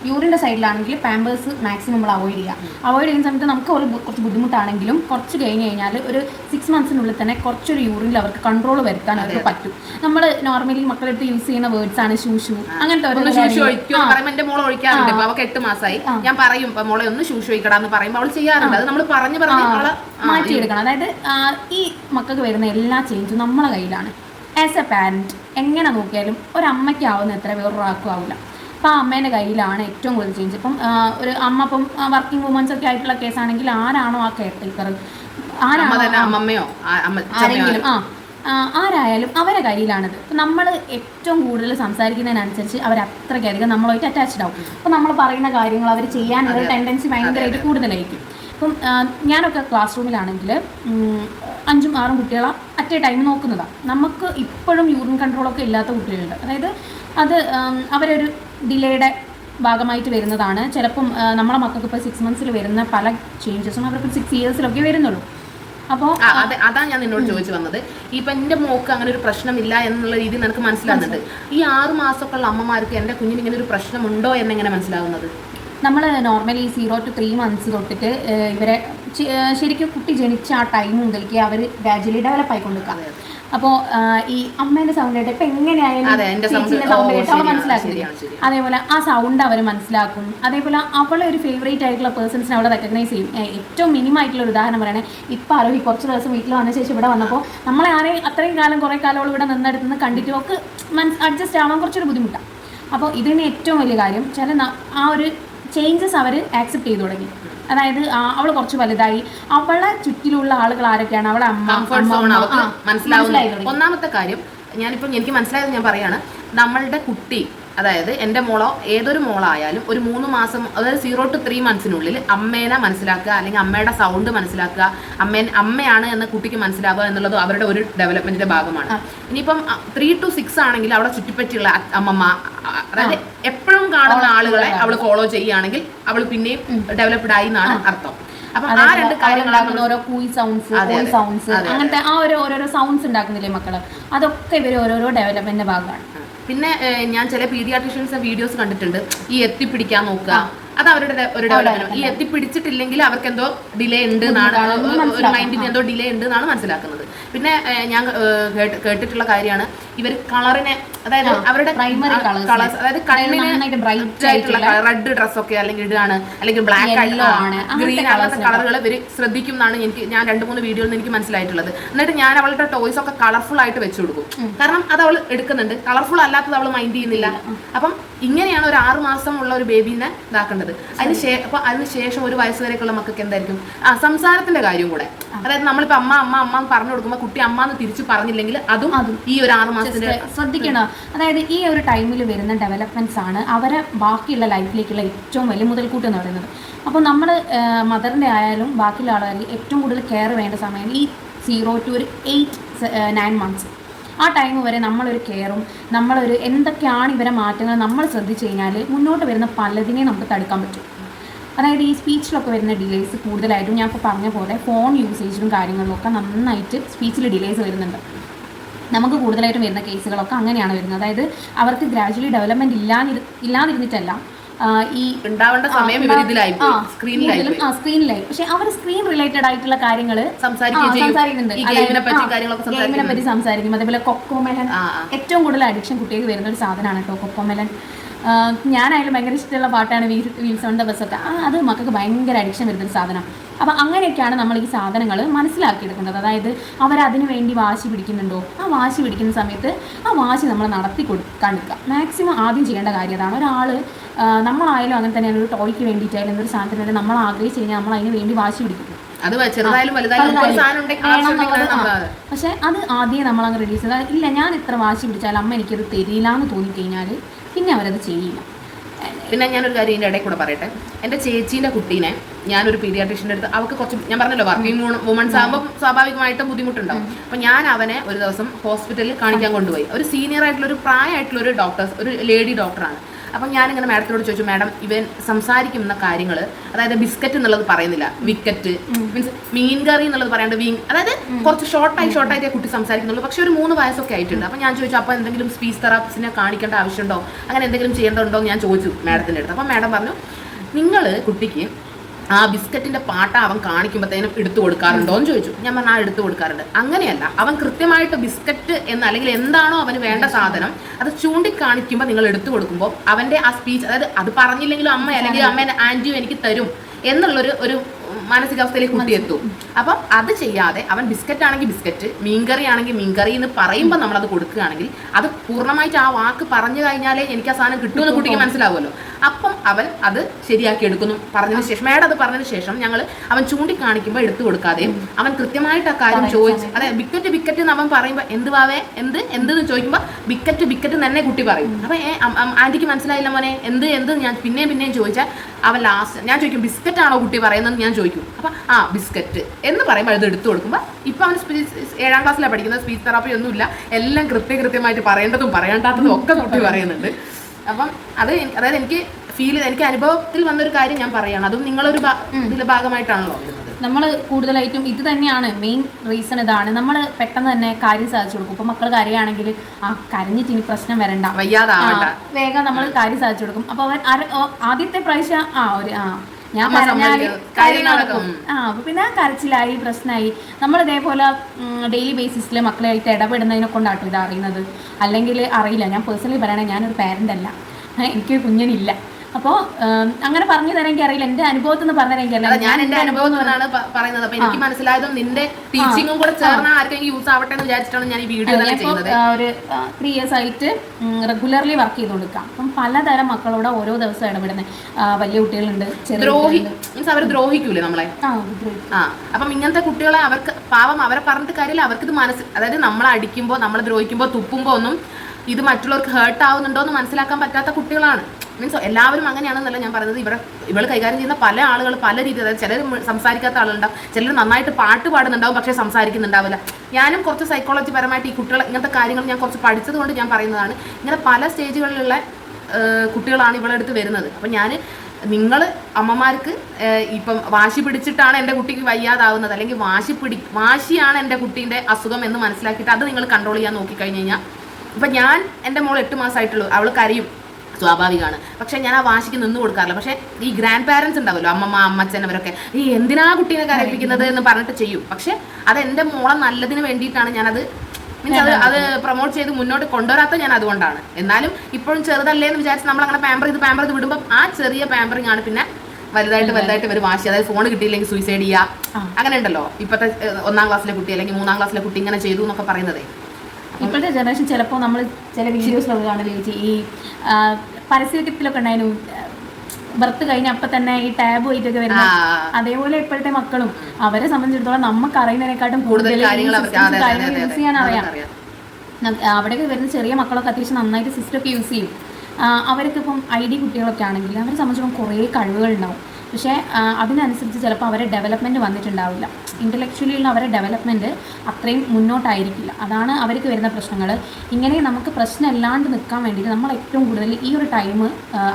യൂറിന്റെ സൈഡിലാണെങ്കിൽ പാമ്പേഴ്സ് മാക്സിമം നമ്മൾ അവോയ്ഡ് ചെയ്യുക. അവോയ്ഡ് ചെയ്യുന്ന സമയത്ത് നമുക്ക് ഒരു കുറച്ച് ബുദ്ധിമുട്ടാണെങ്കിലും കുറച്ച് കഴിഞ്ഞ് കഴിഞ്ഞാൽ ഒരു സിക്സ് മന്ത്സിനുള്ളിൽ തന്നെ കുറച്ചൊരു യൂറിനിൽ അവർക്ക് കൺട്രോൾ വരുത്താൻ അവർക്ക് പറ്റും. നമ്മൾ നോർമലി മക്കളെടുത്ത് യൂസ് ചെയ്യുന്ന വേർഡ്സ് ആണ് ഷൂഷു അങ്ങനത്തെ എന്റെ മോൾ ഒഴിക്കാറുണ്ട്. ഇപ്പൊ അവൾക്ക് എട്ട് മാസമായി ഞാൻ പറയും ഇപ്പൊ മോളെ ഒന്ന് ശൂഷ ഒഴിക്കടാന്ന് പറയുമ്പോൾ അവൾ ചെയ്യാറുണ്ട്. അത് നമ്മൾ പറഞ്ഞു പറഞ്ഞ് അവളെ ആ, മാറ്റിയെടുക്കണം. അതായത് ഈ മക്കൾക്ക് വരുന്ന എല്ലാ ചേഞ്ചും നമ്മളെ കയ്യിലാണ്. ആസ് എ പാരന്റ് എങ്ങനെ നോക്കിയാലും ഒരമ്മയ്ക്കാവുന്ന എത്ര വേറൊരാൾക്കും ആവില്ല അപ്പോൾ ആ അമ്മേന്റെ കയ്യിലാണ് ഏറ്റവും കൂടുതൽ ചേഞ്ച് ഇപ്പം ഒരു അമ്മ ഇപ്പം വർക്കിംഗ് വുമൻസ് ഒക്കെ ആയിട്ടുള്ള കേസാണെങ്കിൽ ആരാണോ ആ കെയർ ടേക്കർ ആരാണോ ആരെങ്കിലും ആ ആരായാലും അവരെ കയ്യിലാണിത്. അപ്പം നമ്മൾ ഏറ്റവും കൂടുതൽ സംസാരിക്കുന്നതിനനുസരിച്ച് അവർ അത്രയ്ക്കധികം നമ്മളായിട്ട് അറ്റാച്ച്ഡ് ആവും. അപ്പം നമ്മൾ പറയുന്ന കാര്യങ്ങൾ അവർ ചെയ്യാനുള്ള ടെൻഡൻസി ഭയങ്കരമായിട്ട് കൂടുതലായിരിക്കും. ഇപ്പം ഞാനൊക്കെ ക്ലാസ് റൂമിലാണെങ്കിൽ അഞ്ചും ആറും കുട്ടികളെ അറ്റ് എ ടൈം നോക്കുന്നതാണ് നമുക്ക് ഇപ്പോഴും യൂറിൻ കൺട്രോളൊക്കെ ഇല്ലാത്ത കുട്ടികളുണ്ട്. അതായത് അത് അവരൊരു ഡിലേയുടെ ഭാഗമായിട്ട് വരുന്നതാണ്. ചിലപ്പം നമ്മളെ മക്കൾക്ക് ഇപ്പോൾ സിക്സ് മന്ത്സിൽ വരുന്ന പല ചേഞ്ചസും അവർക്ക് സിക്സ് ഇയേഴ്സിലൊക്കെ വരുന്നുള്ളൂ. അപ്പോൾ അതെ അതാണ് ഞാൻ നിന്നോട് ചോദിച്ചു വന്നത്. ഇപ്പം എന്റെ മോക്ക് അങ്ങനെ ഒരു പ്രശ്നമില്ല എന്നുള്ള രീതിയിൽ നിനക്ക് മനസ്സിലാകുന്നുണ്ട് ഈ ആറ് മാസമൊക്കെ ഉള്ള അമ്മമാർക്ക് എന്റെ കുഞ്ഞിന് ഇങ്ങനെ ഒരു പ്രശ്നമുണ്ടോ എന്നെങ്ങനെ മനസ്സിലാവുന്നത്? നമ്മൾ normally zero to three months തൊട്ടിട്ട് ഇവരെ ശരിക്കും കുട്ടി ജനിച്ച ആ ടൈം മുതലേക്ക് അവർ ഗ്രാജുവലി ഡെവലപ്പ് ആയിക്കൊണ്ടിരിക്കുക. അപ്പോൾ ഈ അമ്മേന്റെ സൗണ്ട് കേട്ട് ഇപ്പൊ എങ്ങനെയായാലും സൗണ്ട് കേട്ട് അവൾ ശരിയാണ്. അതേപോലെ ആ സൗണ്ട് അവർ മനസ്സിലാക്കും. അതേപോലെ അവളെ ഒരു ഫേവറേറ്റ് ആയിട്ടുള്ള പേഴ്സൺസിനെ അവളെ റെക്കഗ്നൈസ് ചെയ്യും. ഏറ്റവും മിനിമം ആയിട്ടുള്ള ഒരു ഉദാഹരണം പറയണേ. ഇപ്പൊ ആരോഗ്യ കുറച്ച് ദിവസം വീട്ടിൽ വന്ന ശേഷം ഇവിടെ വന്നപ്പോൾ നമ്മളെ ആരെയും അത്രയും കാലം കുറേ കാലം അവൾ ഇവിടെ നിന്നെടുത്ത് നിന്ന് കണ്ടിട്ട് ഒക്കെ മനസ് അഡ്ജസ്റ്റ് ആവാൻ കുറച്ചൊരു ബുദ്ധിമുട്ടാണ് അപ്പോൾ ഇതിന് ഏറ്റവും വലിയ കാര്യം ചില ആ ഒരു ചേഞ്ചസ് അവർ ആക്സെപ്റ്റ് ചെയ്തു തുടങ്ങി. അതായത് അവൾ കുറച്ച് വലുതായി. അവളെ ചുറ്റിലുള്ള ആളുകൾ ആരൊക്കെയാണ്? അവളെ അമ്മ മനസ്സിലാവുന്നു. ഒന്നാമത്തെ കാര്യം ഞാനിപ്പം എനിക്ക് മനസ്സിലായത് ഞാൻ പറയാണ് നമ്മളുടെ കുട്ടി അതായത് എന്റെ മോളോ ഏതൊരു മോളായാലും ഒരു മൂന്ന് മാസം അതായത് സീറോ ടു ത്രീ മന്ത്സിനുള്ളിൽ അമ്മേനെ മനസ്സിലാക്കുക അല്ലെങ്കിൽ അമ്മയുടെ സൗണ്ട് മനസ്സിലാക്കുക അമ്മ അമ്മയാണ് എന്ന കുട്ടിക്ക് മനസ്സിലാവുക എന്നുള്ളത് അവരുടെ ഒരു ഡെവലപ്മെന്റിന്റെ ഭാഗമാണ്. ഇനിയിപ്പം ത്രീ ടു സിക്സ് ആണെങ്കിൽ അവിടെ ചുറ്റിപ്പറ്റിയുള്ള അമ്മമ്മ അതായത് എപ്പോഴും കാണുന്ന ആളുകളെ അവൾ ഫോളോ ചെയ്യുകയാണെങ്കിൽ അവൾ പിന്നെയും ഡെവലപ്ഡ് ആയി എന്നാണ് അർത്ഥം. അങ്ങനത്തെ ആ ഒരു ഓരോരോ സൗണ്ട്സ് ഉണ്ടാക്കുന്നില്ലേ മക്കൾ? അതൊക്കെ ഇവർ ഓരോരോ ഡെവലപ്മെന്റിന്റെ ഭാഗമാണ്. പിന്നെ ഞാൻ ചില പീഡിയാട്രീഷ്യൻസ് വീഡിയോസ് കണ്ടിട്ടുണ്ട്. ഈ എത്തിപ്പിടിക്കാൻ നോക്കുക. അത് അവരുടെ ഒരു ഡെവലപ്മെന്റ് ഈ എത്തിപ്പിടിച്ചിട്ടില്ലെങ്കിൽ അവർക്ക് എന്തോ ഡിലേ ഉണ്ട് എന്നാണ് ഒരു മൈൻഡിന് എന്തോ ഡിലേ ഉണ്ട് എന്നാണ് മനസ്സിലാക്കുന്നത്. പിന്നെ ഞാൻ കേട്ടിട്ടുള്ള കാര്യമാണ് ഇവർ കളറിനെ അതായത് അവരുടെ പ്രൈമറി കളേഴ്സ് അതായത് കണ്ണിന് ബ്രൈറ്റ് ആയിട്ടുള്ള റെഡ് ഡ്രസ്സൊക്കെ അല്ലെങ്കിൽ ഇടാണ് അല്ലെങ്കിൽ ബ്ലാക്ക് ആണ്. ഗ്രീൻ അങ്ങനത്തെ കളറുകൾ ഇവർ ശ്രദ്ധിക്കും എന്നാണ് എനിക്ക് ഞാൻ രണ്ട് മൂന്ന് വീഡിയോയിൽ നിന്ന് എനിക്ക് മനസ്സിലായിട്ടുള്ളത്. എന്നിട്ട് ഞാൻ അവളുടെ ടോയ്സ് ഒക്കെ കളർഫുൾ ആയിട്ട് വെച്ചു കൊടുക്കും. കാരണം അത് അവൾ എടുക്കുന്നുണ്ട്. കളർഫുൾ അല്ലാത്തത് അവൾ മൈൻഡ് ചെയ്യുന്നില്ല. അപ്പം ഇങ്ങനെയാണ് ഒരു ആറ് മാസം ഉള്ള ഒരു ബേബീനെ ഇതാക്കേണ്ടത്. അതിന് ശേ അപ്പൊ അതിന് ശേഷം ഒരു വയസ്സ് വരെയൊക്കെയുള്ള മക്കൾക്ക് എന്തായിരിക്കും? ആ സംസാരത്തിന്റെ കാര്യം കൂടെ. അതായത് നമ്മളിപ്പോ അമ്മ അമ്മ അമ്മ എന്ന് പറഞ്ഞു കൊടുക്കുമ്പോൾ കുട്ടി അമ്മ എന്ന് തിരിച്ചു പറഞ്ഞില്ലെങ്കിൽ അതും അതും. ഈ ഒരു ആറ് മാസത്തിന്റെ ശ്രദ്ധിക്കണം. അതായത് ഈ ഒരു ടൈമിൽ വരുന്ന ഡെവലപ്മെന്റ്സ് ആണ് അവരെ ബാക്കിയുള്ള ലൈഫിലേക്കുള്ള ഏറ്റവും വലിയ മുതൽക്കൂട്ട് എന്ന് പറയുന്നത്. അപ്പോൾ നമ്മൾ മദറിന്റെ ആയാലും ബാക്കിയുള്ള ആളുകാർ ഏറ്റവും കൂടുതൽ കെയർ വേണ്ട സമയം ഈ സീറോ ടു ഒരു എയ്റ്റ് നയൻ മന്ത്സ് ആ ടൈം വരെ നമ്മളൊരു കെയറും നമ്മളൊരു എന്തൊക്കെയാണ് ഇവരെ മാറ്റങ്ങൾ നമ്മൾ ശ്രദ്ധിച്ചു കഴിഞ്ഞാൽ മുന്നോട്ട് വരുന്ന പലതിനെയും നമുക്ക് തടുക്കാൻ പറ്റും. അതായത് ഈ സ്പീച്ചിലൊക്കെ വരുന്ന ഡിലേസ് കൂടുതലായിട്ടും ഞാൻ ഇപ്പോൾ പറഞ്ഞ പോലെ ഫോൺ യൂസേജിലും കാര്യങ്ങളിലൊക്കെ നന്നായിട്ട് സ്പീച്ചിൽ ഡിലേസ് വരുന്നുണ്ട്. നമുക്ക് കൂടുതലായിട്ടും വരുന്ന കേസുകളൊക്കെ അങ്ങനെയാണ് വരുന്നത്. അതായത് അവർക്ക് ഗ്രാജുവലി ഡെവലപ്മെന്റ് ഇല്ലാതിരു ഇല്ലാതിരുന്നിട്ടല്ല ഈ ഉണ്ടാവേണ്ട സമയം ആ, സ്ക്രീനിലായി ആ സ്ക്രീനിലായി. പക്ഷെ അവർ സ്ക്രീൻ റിലേറ്റഡ് ആയിട്ടുള്ള കാര്യങ്ങൾ സംസാരിക്കുന്നുണ്ട്. ഗെയിമിനെ പറ്റി സംസാരിക്കും. അതേപോലെ കൊക്കോമെലൻ. ഏറ്റവും കൂടുതൽ അഡിക്ഷൻ കുട്ടികൾക്ക് വരുന്ന ഒരു സാധനമാണ് കേട്ടോ കൊക്കോമെലൻ ഞാനായാലും ഭയങ്കര ഇഷ്ടമുള്ള പാട്ടാണ് വീൽ വീൽസ് ഓൺ ദ ബസ്സൊക്കെ ആ അത് മക്കൾക്ക് ഭയങ്കര അഡിക്ഷൻ വരുന്ന ഒരു സാധനം. അപ്പം അങ്ങനെയൊക്കെയാണ് നമ്മൾ ഈ സാധനങ്ങൾ മനസ്സിലാക്കിയെടുക്കേണ്ടത് അതായത് അവരതിനു വേണ്ടി വാശി പിടിക്കുന്നുണ്ടോ? ആ വാശി പിടിക്കുന്ന സമയത്ത് ആ വാശി നമ്മൾ നടത്തി കൊടുക്കാൻ മാക്സിമം ആദ്യം ചെയ്യേണ്ട കാര്യം അതാണ്. ഒരാൾ നമ്മളായാലും അങ്ങനെ തന്നെ ഒരു ടോയ്ക്ക് വേണ്ടിയിട്ടായാലും എന്തൊരു സാധനത്തിന് വേണ്ടി നമ്മൾ ആഗ്രഹിച്ചു കഴിഞ്ഞാൽ നമ്മൾ അതിന് വേണ്ടി വാശി പിടിക്കും. അത് ചെറുതായാലും പക്ഷെ അത് ആദ്യം നമ്മൾ അങ്ങ് റിലീസ് ചെയ്താൽ ഇല്ല ഞാൻ ഇത്ര വാശി പിടിച്ചാൽ അമ്മ എനിക്കത് തരില്ല എന്ന് തോന്നിക്കഴിഞ്ഞാൽ പിന്നെ അവരത് ചെയ്യില്ല. പിന്നെ ഞാനൊരു കാര്യം ഇതിന്റെ ഇടയിൽ കൂടെ പറയട്ടെ. എന്റെ ചേച്ചീന്റെ കുട്ടീനെ ഞാനൊരു പീഡിയാട്രീഷ്യന്റെ അടുത്ത് അവൾക്ക് കുറച്ച് ഞാൻ പറഞ്ഞല്ലോ വർക്കിംഗ് വുമൺസ് ആകുമ്പോൾ സ്വാഭാവികമായിട്ടും ബുദ്ധിമുട്ടുണ്ടാവും. അപ്പോൾ ഞാൻ അവനെ ഒരു ദിവസം ഹോസ്പിറ്റലിൽ കാണിക്കാൻ കൊണ്ടുപോയി. ഒരു സീനിയർ ആയിട്ടുള്ള ഒരു പ്രായമായിട്ടുള്ള ഒരു ഡോക്ടേഴ്സ് ഒരു ലേഡി ഡോക്ടറാണ്. അപ്പം ഞാനിങ്ങനെ മാഡത്തിനോട് ചോദിച്ചു മാഡം ഇവൻ സംസാരിക്കുന്ന കാര്യങ്ങൾ അതായത് ബിസ്ക്കറ്റ് എന്നുള്ളത് പറയുന്നില്ല വിക്കറ്റ് മീൻസ് മീൻ കറി എന്നുള്ളത് പറയാണ്ട് വീങ് അതായത് കുറച്ച് ഷോർട്ടായി ഷോർട്ടായിട്ടേ കുട്ടി സംസാരിക്കുന്നുള്ളൂ. പക്ഷേ ഒരു മൂന്ന് വയസ്സൊക്കെ ആയിട്ടുണ്ട്. അപ്പം ഞാൻ ചോദിച്ചു അപ്പോൾ എന്തെങ്കിലും സ്പീച്ച് തെറാപ്പിസ്റ്റിനെ കാണിക്കേണ്ട ആവശ്യമുണ്ടോ? അങ്ങനെ എന്തെങ്കിലും ചെയ്യേണ്ടതുണ്ടോ? എന്ന് ഞാൻ ചോദിച്ചു മാഡത്തിന്റെ അടുത്ത്. അപ്പം മാഡം പറഞ്ഞു നിങ്ങൾ കുട്ടിക്ക് ആ ബിസ്ക്കറ്റിന്റെ പാട്ട അവൻ കാണിക്കുമ്പോഴത്തേനും എടുത്തു കൊടുക്കാറുണ്ടോ എന്ന് ചോദിച്ചു. ഞാൻ പറഞ്ഞാൽ എടുത്തു കൊടുക്കാറുണ്ട്. അങ്ങനെയല്ല അവൻ കൃത്യമായിട്ട് ബിസ്ക്കറ്റ് എന്ന് അല്ലെങ്കിൽ എന്താണോ അവന് വേണ്ട സാധനം അത് ചൂണ്ടിക്കാണിക്കുമ്പോൾ നിങ്ങൾ എടുത്തു കൊടുക്കുമ്പോൾ അവന്റെ ആ സ്പീച്ച് അതായത് അത് പറഞ്ഞില്ലെങ്കിലും അമ്മ അല്ലെങ്കിൽ അമ്മ ആന്റിയും എനിക്ക് തരും എന്നുള്ളൊരു ഒരു മാനസികാവസ്ഥയിലേക്ക് കുട്ടി എത്തും. അപ്പം അത് ചെയ്യാതെ അവൻ ബിസ്ക്കറ്റ് ആണെങ്കിൽ ബിസ്ക്കറ്റ് മീൻകറി ആണെങ്കിൽ മീൻകറി എന്ന് പറയുമ്പോൾ നമ്മൾ അത് കൊടുക്കുകയാണെങ്കിൽ അത് പൂർണമായിട്ട് ആ വാക്ക് പറഞ്ഞു കഴിഞ്ഞാലേ എനിക്ക് ആ സാധനം കിട്ടുമെന്ന് കുട്ടിക്ക് മനസ്സിലാവുമല്ലോ. അപ്പം അവൻ അത് ശരിയാക്കി എടുക്കുന്നു. പറഞ്ഞതിന് ശേഷം മേഡം അത് പറഞ്ഞതിന് ശേഷം ഞങ്ങൾ അവൻ ചൂണ്ടിക്കാണിക്കുമ്പോൾ എടുത്തു കൊടുക്കാതെയും അവൻ കൃത്യമായിട്ട് ആ കാര്യം ചോദിച്ച് അതെ ബിക്കറ്റ് ബിക്കറ്റ് എന്ന് അവൻ പറയുമ്പോൾ എന്ത് വാവേ എന്ത് എന്തെന്ന് ചോദിക്കുമ്പോൾ ബിക്കറ്റ് ബിക്കറ്റ് തന്നെ കുട്ടി പറയും. അപ്പം അം- മനസ്സിലായില്ല മോനെ എന്ത് എന്ത് ഞാൻ പിന്നെയും പിന്നെയും ചോദിച്ചാൽ അവൻ ലാസ്റ്റ് ഞാൻ ചോദിക്കും ബിസ്ക്കറ്റ് ആണോ കുട്ടി പറയുന്നത് ഞാൻ ചോദിക്കും. അപ്പം ആ ബിസ്ക്കറ്റ്. എന്ന് പറയുമ്പോൾ അത് എടുത്തു കൊടുക്കുമ്പോൾ ഇപ്പം അവൻ സ്പീച്ച് ഏഴാം ക്ലാസ്സിലാണ് പഠിക്കുന്നത് സ്പീച്ച് തെറാപ്പി ഒന്നുമില്ല. എല്ലാം കൃത്യ കൃത്യമായിട്ട് പറയേണ്ടതും പറയേണ്ടാത്തതും ഒക്കെ കുട്ടി പറയുന്നുണ്ട്. അപ്പം അത് അതായത് എനിക്ക് ഫീൽ എനിക്ക് അനുഭവത്തിൽ വന്നൊരു കാര്യം ഞാൻ പറയുകയാണ് അതും നിങ്ങളൊരു ഇതിന്റെ ഭാഗമായിട്ടാണല്ലോ. നമ്മൾ കൂടുതലായിട്ടും ഇത് തന്നെയാണ് മെയിൻ റീസൺ ഇതാണ്. നമ്മൾ പെട്ടെന്ന് തന്നെ കാര്യം സാധിച്ചു കൊടുക്കും. ഇപ്പൊ മക്കൾ കരയാണെങ്കിൽ ആ കരഞ്ഞിട്ട് ഇനി പ്രശ്നം വരണ്ട. വേഗം നമ്മൾ കാര്യം സാധിച്ചു കൊടുക്കും. അപ്പോൾ അവൻ ആദ്യത്തെ പ്രാവശ്യം ആ ഒരു ആ ഞാൻ പറഞ്ഞാൽ കാര്യം നടക്കും. ആ അപ്പൊ പിന്നെ കരച്ചിലായി പ്രശ്നമായി നമ്മൾ ഇതേപോലെ ഡെയിലി ബേസിസിൽ മക്കളായിട്ട് ഇടപെടുന്നതിനെ കൊണ്ടാട്ടോ ഇത് അറിയുന്നത്. അല്ലെങ്കിൽ അറിയില്ല. ഞാൻ പേഴ്സണലി പറയണേ ഞാനൊരു പാരന്റ് അല്ല. എനിക്ക് എനിക്കൊരു കുഞ്ഞിനില്ല. അപ്പോൾ അങ്ങനെ പറഞ്ഞു തരാൻ അറിയില്ല. എന്റെ അനുഭവത്തിൽ നിന്ന് പറഞ്ഞു തരാൻ അറിയില്ല. ഞാൻ എന്റെ അനുഭവം എന്നാണ് പറയുന്നത്. അപ്പൊ എനിക്ക് മനസ്സിലായതും നിന്റെ ടീച്ചിങ്ങും കൂടെ ചേർന്ന ആർക്കെങ്കിലും യൂസ് ആവട്ടെ എന്ന് വിചാരിച്ചിട്ടാണ് ഞാൻ ഈ വീഡിയോ ചെയ്യുന്നത്. ഒരു ത്രീ ഇയേഴ്സ് ആയിട്ട് റെഗുലർലി വർക്ക് ചെയ്ത് കൊടുക്കാം അപ്പം പലതരം മക്കളോട് ഓരോ ദിവസം ഇടപെടുന്നത് വലിയ കുട്ടികളുണ്ട് ദ്രോഹി മീൻസ് അവർ ദ്രോഹിക്കൂലേ നമ്മളെ? ആ. അപ്പം ഇങ്ങനത്തെ കുട്ടികളെ അവർക്ക് പാവം അവരെ പറഞ്ഞിട്ട് കാര്യമില്ല. അവർക്ക് ഇത് മനസ്സിൽ അതായത് നമ്മളെ അടിക്കുമ്പോൾ നമ്മളെ ദ്രോഹിക്കുമ്പോൾ തുപ്പുമ്പോൾ ഒന്നും ഇത് മറ്റുള്ളവർക്ക് ഹേർട്ട് ആവുന്നുണ്ടോ എന്ന് മനസ്സിലാക്കാൻ പറ്റാത്ത കുട്ടികളാണ്. മീൻസ് എല്ലാവരും അങ്ങനെയാണെന്നല്ല ഞാൻ പറയുന്നത്. ഇവിടെ ഇവൾ കൈകാര്യം ചെയ്യുന്ന പല ആളുകൾ പല രീതിയിൽ അതായത് ചിലർ സംസാരിക്കാത്ത ആളുണ്ടാവും. ചിലർ നന്നായിട്ട് പാട്ട് പാടുന്നുണ്ടാവും പക്ഷേ സംസാരിക്കുന്നുണ്ടാവില്ല. ഞാനും കുറച്ച് സൈക്കോളജി പരമായിട്ട് ഈ കുട്ടികൾ ഇങ്ങനത്തെ കാര്യങ്ങൾ ഞാൻ കുറച്ച് പഠിച്ചത് കൊണ്ട് ഞാൻ പറയുന്നതാണ്. ഇങ്ങനെ പല സ്റ്റേജുകളിലുള്ള കുട്ടികളാണ് ഇവളെ അടുത്ത് വരുന്നത്. അപ്പം ഞാൻ നിങ്ങൾ അമ്മമാർക്ക് ഇപ്പം വാശി പിടിച്ചിട്ടാണ് എന്റെ കുട്ടിക്ക് വയ്യാതാവുന്നത്. അല്ലെങ്കിൽ വാശി പിടി വാശിയാണ് എന്റെ കുട്ടീന്റെ അസുഖം എന്ന് മനസ്സിലാക്കിയിട്ട് അത് നിങ്ങൾ കൺട്രോൾ ചെയ്യാൻ നോക്കിക്കഴിഞ്ഞ് കഴിഞ്ഞാൽ ഇപ്പം ഞാൻ എന്റെ മോൾ എട്ട് മാസമായിട്ടുള്ളൂ അവൾ കരയും. സ്വാഭാവികമാണ്. പക്ഷെ ഞാൻ ആ വാശിക്ക് നിന്ന് കൊടുക്കാറില്ല. പക്ഷെ ഈ ഗ്രാൻഡ് പാരൻസ് ഉണ്ടാവുമല്ലോ അമ്മമ്മ അമ്മച്ചൻ അവരൊക്കെ ഈ എന്തിനാ കുട്ടീനെ കരയിപ്പിക്കുന്നത്? എന്ന് പറഞ്ഞിട്ട് ചെയ്യും. പക്ഷെ അത് എന്റെ മോളെ നല്ലതിന് വേണ്ടിയിട്ടാണ് ഞാനത് മീൻസ് അത് അത് പ്രൊമോട്ട് ചെയ്ത് മുന്നോട്ട് കൊണ്ടുവരാത്ത ഞാൻ അതുകൊണ്ടാണ്. എന്നാലും ഇപ്പോഴും ചെറുതല്ലേ എന്ന് വിചാരിച്ച് നമ്മൾ അങ്ങനെ പാമ്പർ ചെയ്ത് പാമ്പർ ചെയ്ത് വിടുമ്പോൾ ആ ചെറിയ പാമ്പറിങ് ആണ് പിന്നെ വലുതായിട്ട് വലുതായിട്ട് ഇവർ വാശി. അതായത് ഫോൺ കിട്ടിയില്ലെങ്കിൽ സൂയിസൈഡ് ചെയ്യുക. അങ്ങനെ ഉണ്ടല്ലോ. ഇപ്പോഴത്തെ ഒന്നാം ക്ലാസ്സിലെ കുട്ടി അല്ലെങ്കിൽ മൂന്നാം ക്ലാസ്സിലെ കുട്ടി ഇങ്ങനെ ചെയ്തു എന്നൊക്കെ പറയുന്നത്. ഇപ്പോഴത്തെ ജനറേഷൻ ചിലപ്പോൾ നമ്മൾ ചില വീഡിയോസിലൊക്കെ കാണുന്നത് ചേച്ചി ഈ പരസ്യത്തിലൊക്കെ ഉണ്ടായിരുന്നു ബർത്ത് കഴിഞ്ഞ അപ്പൊ തന്നെ ഈ ടാബ് ആയിട്ടൊക്കെ വരുന്നത് അതേപോലെ ഇപ്പോഴത്തെ മക്കളും അവരെ സംബന്ധിച്ചിടത്തോളം നമുക്ക് അറിയുന്നതിനെക്കാട്ടും കൂടുതൽ കാര്യങ്ങൾ യൂസ് ചെയ്യാൻ അറിയാം. അവിടെയൊക്കെ വരുന്ന ചെറിയ മക്കളൊക്കെ അത്യാവശ്യം നന്നായിട്ട് സിസ്റ്റമൊക്കെ യൂസ് ചെയ്യും. ആ, അവർക്ക് ഇപ്പം ഐ ഡി കുട്ടികളൊക്കെ ആണെങ്കിൽ അവരെ സംബന്ധിച്ചിടത്തോളം കുറേ കഴിവുകൾ ഉണ്ടാവും. പക്ഷേ അതിനനുസരിച്ച് ചിലപ്പോൾ അവരെ ഡെവലപ്മെന്റ് വന്നിട്ടുണ്ടാവില്ല. ഇന്റലക്ച്വലി ഉള്ള അവരെ ഡെവലപ്മെന്റ് അത്രയും മുന്നോട്ടായിരിക്കില്ല. അതാണ് അവർക്ക് വരുന്ന പ്രശ്നങ്ങൾ. ഇങ്ങനെ നമുക്ക് പ്രശ്നം അല്ലാണ്ട് നിൽക്കാൻ വേണ്ടിയിട്ട് നമ്മൾ ഏറ്റവും കൂടുതൽ ഈ ഒരു ടൈം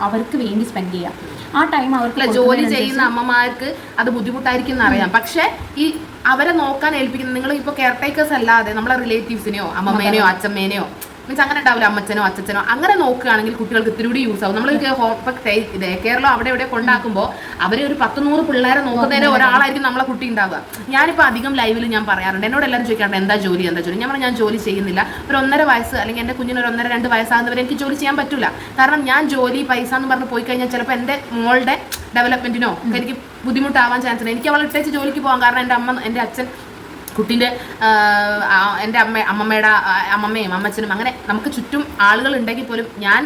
അവർക്ക് വേണ്ടി സ്പെൻഡ് ചെയ്യാം. ആ ടൈം അവർക്ക് ജോലി ചെയ്യുന്ന അമ്മമാർക്ക് അത് ബുദ്ധിമുട്ടായിരിക്കും എന്നറിയാം പക്ഷേ പക്ഷെ ഈ അവരെ നോക്കാൻ ഏൽപ്പിക്കുന്ന നിങ്ങൾ ഇപ്പോൾ കെയർ ടേക്കേഴ്സ് അല്ലാതെ നമ്മളെ റിലേറ്റീവ്സിനെയോ അമ്മമ്മേനെയോ അച്ഛമ്മേനെയോ മീൻസ് അങ്ങനെ ഉണ്ടാവില്ല അമ്മച്ചനോ അച്ഛനോ അങ്ങനെ നോക്കുകയാണെങ്കിൽ കുട്ടികൾക്ക് ഇത്തിരി കൂടി യൂസ് ആവും. നമ്മൾ ഡേ കെയറിലോ അവിടെ ഇവിടെ കൊണ്ടാക്കുമ്പോൾ അവർ ഒരു പത്ത് നൂറ് പിള്ളേരെ നോക്കുന്നതിന് ഒരാളായിരിക്കും നമ്മളെ കുട്ടി ഉണ്ടാവുക. ഞാനിപ്പോൾ അധികം ലൈവിൽ ഞാൻ പറയാറുണ്ട്. എന്നോട് എല്ലാവരും ചോദിക്കാറുണ്ട് എന്താ ജോലി? എന്താ ജോലി? ഞാൻ ഞാൻ ജോലി ചെയ്യുന്നില്ല. ഒരു ഒന്നര വയസ്സ് അല്ലെങ്കിൽ എന്റെ കുഞ്ഞിന് ഒരു ഒന്നര രണ്ട് വയസ്സാകുന്നവരെ എനിക്ക് ജോലി ചെയ്യാൻ പറ്റില്ല കാരണം ഞാൻ ജോലി പൈസ എന്ന് പറഞ്ഞ് പോയി കഴിഞ്ഞാൽ ചിലപ്പോൾ എന്റെ മോളുടെ ഡെവലപ്മെന്റിനോ എനിക്ക് ബുദ്ധിമുട്ടാവാൻ ചാൻസ് ഉണ്ട്. എനിക്ക് അവളെ ഇട്ടേച്ച് ജോലിക്ക് പോകാം കാരണം എന്റെ അമ്മ എന്റെ അച്ഛൻ കുട്ടീന്റെ എന്റെ അമ്മ അമ്മമ്മയുടെ അമ്മമ്മയും അമ്മച്ചനും അങ്ങനെ നമുക്ക് ചുറ്റും ആളുകൾ ഉണ്ടെങ്കിൽ പോലും ഞാൻ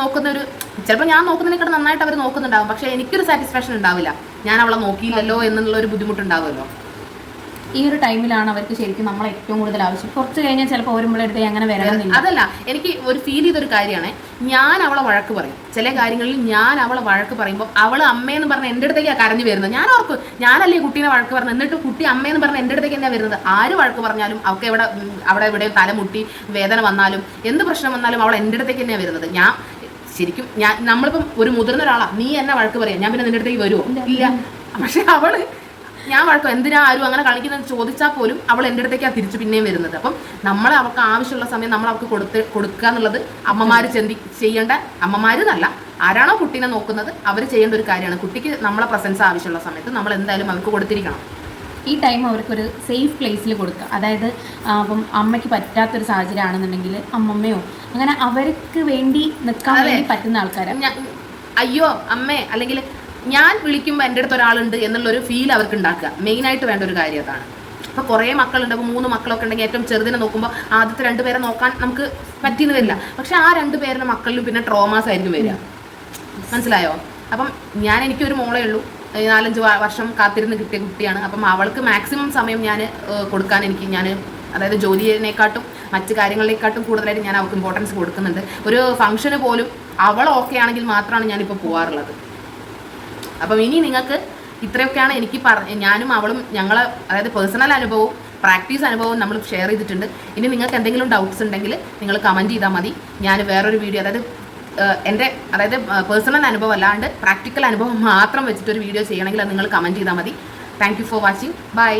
നോക്കുന്ന ഒരു ചിലപ്പോൾ ഞാൻ നോക്കുന്നതിനേക്കാൾ നന്നായിട്ട് അവർ നോക്കുന്നുണ്ടാവും. പക്ഷേ എനിക്കൊരു സാറ്റിസ്ഫാക്ഷൻ ഉണ്ടാവില്ല. ഞാൻ അവളെ നോക്കിയില്ലല്ലോ എന്നുള്ള ഒരു ബുദ്ധിമുട്ടുണ്ടാവുമല്ലോ. ഈ ഒരു ടൈമിലാണ് അവർക്ക് ശരിക്കും നമ്മൾ ഏറ്റവും കൂടുതൽ ആവശ്യം. കുറച്ച് കഴിഞ്ഞാൽ ചിലപ്പോൾ ഒരു നമ്മളെടുത്ത് അങ്ങനെ വരണമെന്നില്ല. അതല്ല എനിക്ക് ഒരു ഫീൽ ചെയ്തൊരു കാര്യമാണ്. ഞാൻ അവളെ വഴക്ക് പറയും. ചില കാര്യങ്ങളിൽ ഞാൻ അവളെ വഴക്ക് പറയുമ്പോൾ അവൾ അമ്മയെന്ന് പറഞ്ഞ എന്റെ അടുത്തേക്കാണ് കരഞ്ഞു വരുന്നത്. ഞാൻ ഓർക്കും ഞാനല്ലേ കുട്ടീനെ വഴക്ക് പറഞ്ഞു എന്നിട്ട് കുട്ടി അമ്മയെന്ന് പറഞ്ഞ എന്റെ അടുത്തേക്ക് എന്നാ വരുന്നത്? ആര് വഴക്ക് പറഞ്ഞാലും അവൾക്ക് എവിടെ അവിടെ ഇവിടെ തലമുട്ടി വേദന വന്നാലും എന്ത് പ്രശ്നം വന്നാലും അവൾ എന്റെ അടുത്തേക്ക് തന്നെയാണ് വരുന്നത്? ഞാൻ ശരിക്കും ഞാൻ നമ്മളിപ്പം ഒരു മുതിർന്ന ഒരാളാണ് നീ എന്നെ വഴക്ക് പറയാം. ഞാൻ പിന്നെ നിന്റെ അടുത്തേക്ക് വരുമോ ഇല്ല. പക്ഷെ അവൾ ഞാൻ വഴക്കം എന്തിനാ ആരും അങ്ങനെ കളിക്കുന്നത് ചോദിച്ചാൽ പോലും അവൾ എന്റെ അടുത്തേക്കാണ് തിരിച്ചു പിന്നെയും വരുന്നത്. അപ്പം നമ്മൾ അവൾക്ക് ആവശ്യമുള്ള സമയം നമ്മൾ അവൾക്ക് കൊടുത്ത് കൊടുക്കുക എന്നുള്ളത് അമ്മമാർ ചിന്തി ചെയ്യേണ്ട അമ്മമാർ എന്നല്ല ആരാണോ കുട്ടീനെ നോക്കുന്നത് അവർ ചെയ്യേണ്ട ഒരു കാര്യമാണ്. കുട്ടിക്ക് നമ്മളെ പ്രസൻസ് ആവശ്യമുള്ള സമയത്ത് നമ്മൾ എന്തായാലും അവർക്ക് കൊടുത്തിരിക്കണം. ഈ ടൈം അവർക്കൊരു സേഫ് പ്ലേസിൽ കൊടുക്കുക. അതായത് അപ്പം അമ്മയ്ക്ക് പറ്റാത്തൊരു സാഹചര്യം ആണെന്നുണ്ടെങ്കിൽ അമ്മമ്മയോ അങ്ങനെ അവർക്ക് വേണ്ടി നിൽക്കാൻ വേണ്ടി പറ്റുന്ന ആൾക്കാരെ. ഞാ- അയ്യോ അമ്മേ അല്ലെങ്കിൽ ഞാൻ വിളിക്കുമ്പോൾ എന്റെ അടുത്ത് ഒരാളുണ്ട് എന്നുള്ളൊരു ഫീൽ അവർക്ക് ഉണ്ടാക്കുക മെയിനായിട്ട് വേണ്ട ഒരു കാര്യം അതാണ്. ഇപ്പോൾ കുറേ മക്കളുണ്ട് അപ്പോൾ മൂന്ന് മക്കളൊക്കെ ഉണ്ടെങ്കിൽ ഏറ്റവും ചെറുതിനെ നോക്കുമ്പോൾ ആദ്യത്തെ രണ്ട് പേരെ നോക്കാൻ നമുക്ക് പറ്റിയെന്ന് വരില്ല. പക്ഷെ ആ രണ്ട് പേരുടെ മക്കളിലും പിന്നെ ട്രോമാസ് ആയിരിക്കും വരിക. മനസ്സിലായോ? അപ്പം ഞാൻ എനിക്കൊരു മോളേ ഉള്ളൂ. നാലഞ്ച് വർഷം കാത്തിരുന്ന് കിട്ടിയ കുട്ടിയാണ്. അപ്പം അവൾക്ക് മാക്സിമം സമയം ഞാൻ കൊടുക്കാൻ എനിക്ക് ഞാൻ അതായത് ജോലിയെക്കാട്ടും മറ്റ് കാര്യങ്ങളിലേക്കാട്ടും കൂടുതലായിട്ട് ഞാൻ അവൾക്ക് ഇമ്പോർട്ടൻസ് കൊടുക്കുന്നുണ്ട്. ഒരു ഫംഗ്ഷന് പോലും അവൾ ഓക്കെ ആണെങ്കിൽ മാത്രമാണ് ഞാനിപ്പോൾ പോകാറുള്ളത് അപ്പം ഇനി നിങ്ങൾക്ക് ഇത്രയൊക്കെയാണ് എനിക്ക് പറഞ്ഞ ഞാനും അവളും ഞങ്ങളെ അതായത് പേഴ്സണൽ അനുഭവവും പ്രാക്ടീസ് അനുഭവവും നമ്മൾ ഷെയർ ചെയ്തിട്ടുണ്ട്. ഇനി നിങ്ങൾക്ക് എന്തെങ്കിലും ഡൗട്ട്സ് ഉണ്ടെങ്കിൽ നിങ്ങൾ കമന്റ് ചെയ്താൽ മതി. ഞാൻ വേറൊരു വീഡിയോ അതായത് എന്റെ അതായത് പേഴ്സണൽ അനുഭവം അല്ലാണ്ട് പ്രാക്ടിക്കൽ അനുഭവം മാത്രം വെച്ചിട്ടൊരു വീഡിയോ ചെയ്യണമെങ്കിൽ അത് നിങ്ങൾ കമന്റ് ചെയ്താൽ മതി. Thank for watching bye